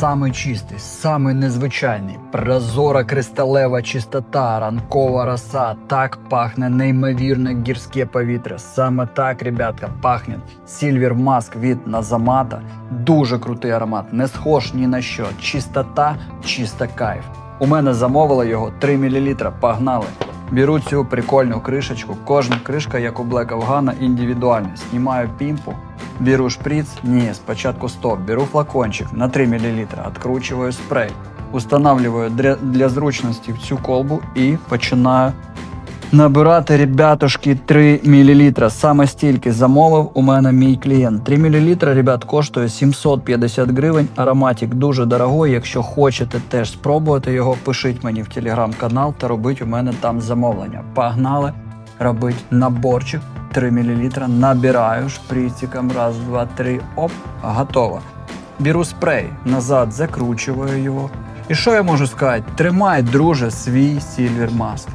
самий чистий, самий незвичайний, прозора кристалева чистота, ранкова роса. Так пахне неймовірне гірське повітря. Саме так, ребятка, пахне Silver Mask від Назамата. Дуже крутий аромат, не схож ні на що. Чистота, чиста кайф. У мене замовили його 3 мл. Погнали. Беру цю прикольну кришечку. Кожна кришка, як у Black Afghana, індивідуальна. Знімаю пімпу, беру шприц. Ні, спочатку стоп. Беру флакончик на 3 мл, откручиваю спрей. Устанавливаю для, зручності в цю колбу і починаю набирати, ребятушки, 3 мл. Саме стільки замовив у мене мій клієнт. 3 мл, ребят, коштує 750 гривень. Ароматик дуже дорогой. Якщо хочете теж спробувати його, пишіть мені в телеграм-канал та робіть у мене там замовлення. Погнали робить наборчик 3 мл. Набираю шприциком. Раз, два, три. Оп, готово. Беру спрей, назад закручиваю його. І що я можу сказати? Тримай, друже, свій Silver Mask.